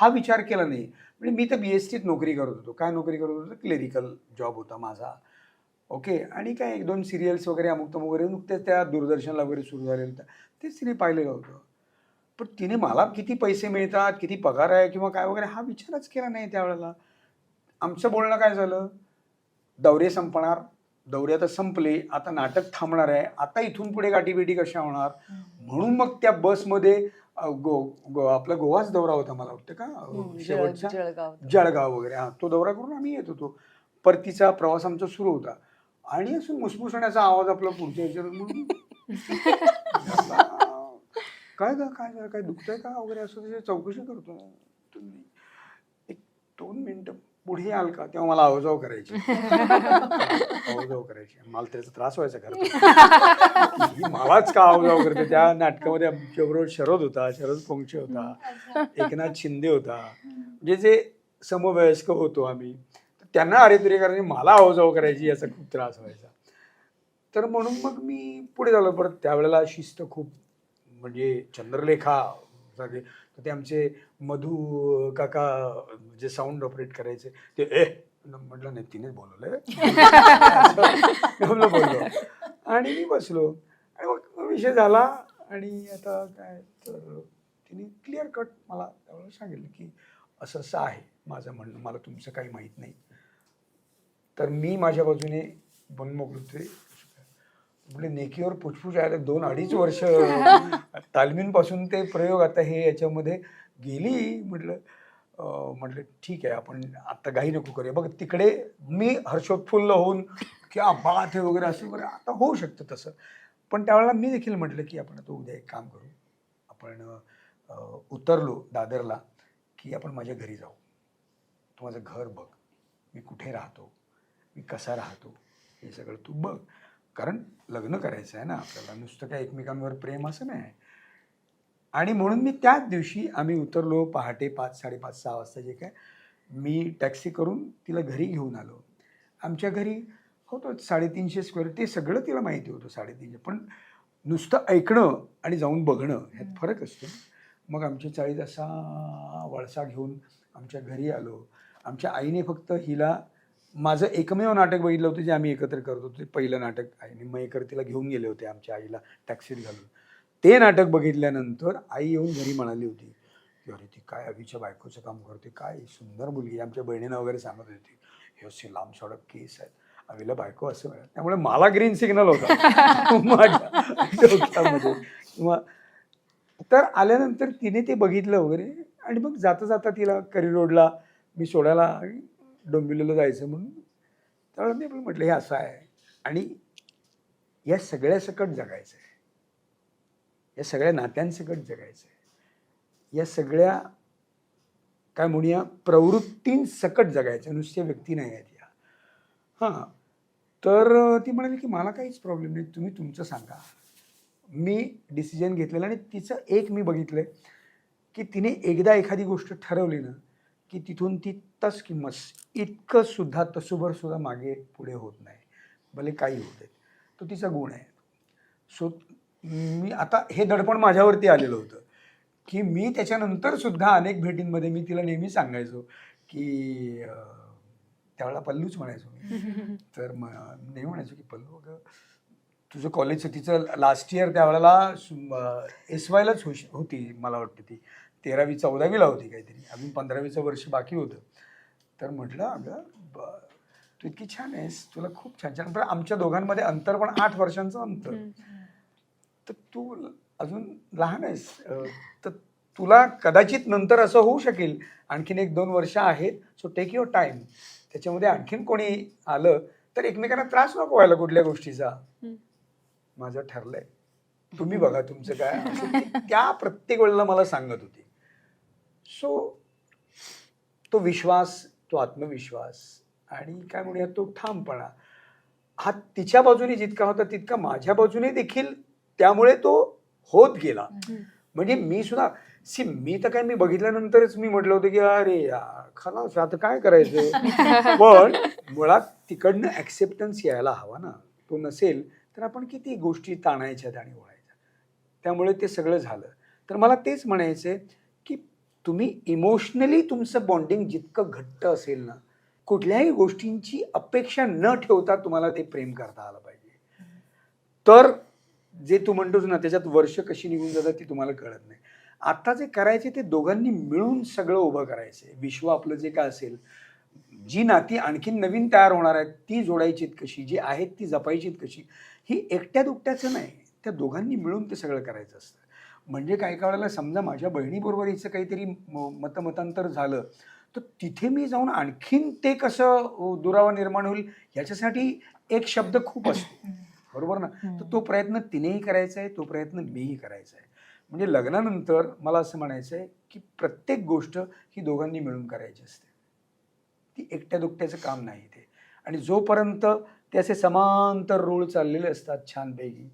हा विचार केला नाही. म्हणजे मी तर बी एस टीत नोकरी करत होतो. काय नोकरी करत होतो? क्लेरिकल जॉब होता माझा. ओके आणि काय एक दोन सिरियल्स वगैरे अमुक तमुक वगैरे नुकतेच त्या दूरदर्शनला वगैरे सुरू झालेलं होतं. तेच तिने पाहिलेलं होतं. पण तिने मला किती पैसे मिळतात किती पगार आहे किंवा काय वगैरे हा विचारच केला नाही त्यावेळेला. आमचं बोलणं काय झालं? दौरे संपणार. दौरे आता संपले. आता नाटक थांबणार आहे. आता इथून पुढे गाठीबिटी कशा होणार? म्हणून मग त्या बसमध्ये गो गो आपला गोवाच दौरा होता मला वाटतं का? शेवटचा? जळगाव वगैरे. हा तो दौरा करून आम्ही येत होतो. परतीचा प्रवास आमचा सुरू होता. आणि असं मुसमुसण्याचा आवाज आपला पुढच्या ह्याच्यावर म्हणून काय ग काय काय दुखतंय का वगैरे असं त्याची चौकशी करतो तुम्ही एक दोन मिनिटं पुढे याल का? तेव्हा मला आवाजाव करायची. आवाजाव करायची. मला त्याचा त्रास व्हायचा खरं ही मलाच का आवाजाव करते? त्या नाटकामध्ये आमच्याबरोबर शरद होता शरद पोंक्षे होता एकनाथ शिंदे होता. म्हणजे जे समवयस्क होतो आम्ही तर त्यांना अरे तुरे कारण मला आवाजाव करायची याचा खूप त्रास व्हायचा. तर म्हणून मग मी पुढे झालो. परत त्यावेळेला शिस्त खूप म्हणजे चंद्रलेखा ते आमचे मधू काका जे साऊंड ऑपरेट करायचे ते ए म्हटलं नाही तिनेच बोलवलंय. बोललो. आणि मी बसलो. आणि मग विषय झाला. आणि आता काय तर तिने क्लिअर कट मला त्यावेळेला सांगितलं की असं असं आहे माझं म्हणणं. मला तुमचं काही माहीत नाही. तर मी माझ्या बाजूने बन म्हणजे नेकीवर पुछपुछ आहे दोन अडीच वर्ष. तालमींपासून ते प्रयोग आता हे याच्यामध्ये गेली. म्हटलं म्हटलं ठीक आहे आपण आता घाई नको करूया. बघ तिकडे मी हर्षोत्फुल्ल होऊन क्या बात आहे वगैरे असं वगैरे आता होऊ शकतं तसं. पण त्यावेळेला मी देखील म्हटलं की आपण आता उद्या एक काम करू. आपण उतरलो दादरला की आपण माझ्या घरी जाऊ. तू माझं घर बघ. मी कुठे राहतो? मी कसा राहतो? हे सगळं तू बघ. कारण लग्न करायचं आहे ना आपल्याला नुसतं काय एकमेकांवर प्रेम असं नाही. आणि म्हणून मी त्याच दिवशी आम्ही उतरलो पहाटे पाच साडेपाच सहा वाजता जे काय मी टॅक्सी करून तिला घरी घेऊन आलो. आमच्या घरी होतं साडेतीनशे स्क्वेअर ते सगळं तिला माहिती होतं साडेतीनशे. पण नुसतं ऐकणं आणि जाऊन बघणं ह्यात फरक असतो. मग आमची चाळीत असा वळसा घेऊन आमच्या घरी आलो. आमच्या आईने फक्त हिला माझं एकमेव नाटक बघितलं होतं जे आम्ही एकत्र करत होतो ते पहिलं नाटक आईने मयेकर तिला घेऊन गेले होते आमच्या आईला टॅक्सीत घालून. ते नाटक बघितल्यानंतर आई येऊन घरी म्हणाली होती की अरे ती काय अभिच्या बायकोचं काम करते? काय सुंदर मुलगी आमच्या बहिणीनं वगैरे सांगत होती. हे असे लांब सडक केस आहेत. अविला बायको असं मिळालं त्यामुळे मला ग्रीन सिग्नल होता. माझ्या डोक्यामध्ये. किंवा तर आल्यानंतर तिने ते बघितलं वगैरे. आणि मग जाता जाता तिला करी रोडला मी सोडायला डोंबिवलीला जायचं म्हणून त्यावेळेला मी पण म्हटलं हे असं आहे. आणि या सगळ्या सकट जगायचं आहे या सगळ्या नात्यांसकट जगायचं आहे या सगळ्या काय म्हणूया प्रवृत्तींसकट जगायचं नुसत्या व्यक्ती नाही आहेत या. हां. तर ती म्हणाली की मला काहीच प्रॉब्लेम नाही. तुम्ही तुमचं सांगा. मी डिसिजन घेतलेलं आणि तिचं एक मी बघितलं की तिने एकदा एखादी गोष्ट ठरवली ना की तिथून ती तस किंमत इतकं सुद्धा तसुभर सुद्धा मागे पुढे होत नाही. भले काही होते तो तिचा गुण आहे. सो मी आता हे दडपण माझ्यावरती आलेलं होतं की मी त्याच्यानंतर सुद्धा अनेक भेटींमध्ये मी तिला नेहमी सांगायचो की त्यावेळेला पल्लूच म्हणायचो मी. तर मग नेहमी म्हणायचो की पल्लू अगं तुझं कॉलेजचं तिचं लास्ट इयर त्यावेळेला एस वायलाच होती मला वाटतं ती. तेरावी चौदावीला होती काहीतरी. अजून पंधरावीचं वर्ष बाकी होतं. तर म्हटलं अगं ब- तू इतकी छान आहेस. तुला खूप छान छान. पण आमच्या दोघांमध्ये अंतर पण आठ वर्षांचं अंतर. तर तू अजून लहान आहेस. तर तुला कदाचित नंतर असं होऊ शकेल. आणखीन एक दोन वर्ष आहेत. सो टेक युअर टाईम त्याच्यामध्ये आणखीन कोणी आलं तर एकमेकांना त्रास नको व्हायला कुठल्या गोष्टीचा. माझं ठरलंय. तुम्ही बघा तुमचं काय. त्या प्रत्येक वेळेला मला सांगत होती. सो तो विश्वास तो आत्मविश्वास आणि काय म्हणूया तो ठामपणा हा तिच्या बाजूने जितका होता तितका माझ्या बाजूने देखील त्यामुळे तो होत गेला. म्हणजे मी सुद्धा सी मी तर काय मी बघितल्यानंतरच मी म्हटलं होतं की अरे यार खलास आता काय करायचं? पण मुळात तिकडनं ॲक्सेप्टन्स यायला हवा ना. तो नसेल तर आपण किती गोष्टी ताणायच्यात आणि ओढायच्या त्यामुळे ते सगळं झालं. तर मला तेच म्हणायचं तुम्ही इमोशनली तुमचं बॉन्डिंग जितकं घट्ट असेल ना कुठल्याही गोष्टींची अपेक्षा न ठेवता तुम्हाला ते प्रेम करता आलं पाहिजे. तर जे तू म्हणतोस ना त्याच्यात वर्ष कशी निघून जातात ती तुम्हाला कळत नाही. आता जे करायचे ते दोघांनी मिळून सगळं उभं करायचंय विश्व आपलं जे काय असेल जी नाती आणखीन नवीन तयार होणार आहेत ती जोडायचीत कशी जी आहेत ती जपायचीत कशी ही एकट्या दुकट्याचं नाही. त्या दोघांनी मिळून ते सगळं करायचं असतं. म्हणजे काही काळाला समजा माझ्या बहिणीबरोबर हिचं काहीतरी म- मतमतांतर झालं तर तिथे मी जाऊन आणखीन ते कसं दुरावा निर्माण होईल याच्यासाठी एक शब्द खूप असतो. बरोबर ना? तर तो प्रयत्न तिनेही करायचा आहे तो प्रयत्न मीही करायचा आहे. म्हणजे लग्नानंतर मला असं म्हणायचं आहे की प्रत्येक गोष्ट ही दोघांनी मिळून करायची असते. ती एकट्या दुकट्याचं काम नाही ते. आणि जोपर्यंत ते असे समांतर रूळ चाललेले असतात छानपैकी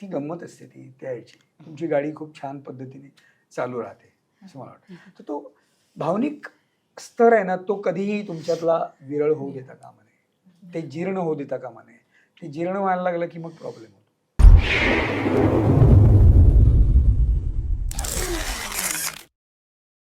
ती गंमत असते ती त्या याची तुमची गाडी खूप छान पद्धतीने चालू राहते असं मला वाटतं. तर तो भावनिक स्तर आहे ना तो कधीही तुमच्यातला विरळ होऊ देता कामा नये. ते जीर्ण होऊ देता कामा नये. ते जीर्ण व्हायला लागलं की मग प्रॉब्लेम होतो.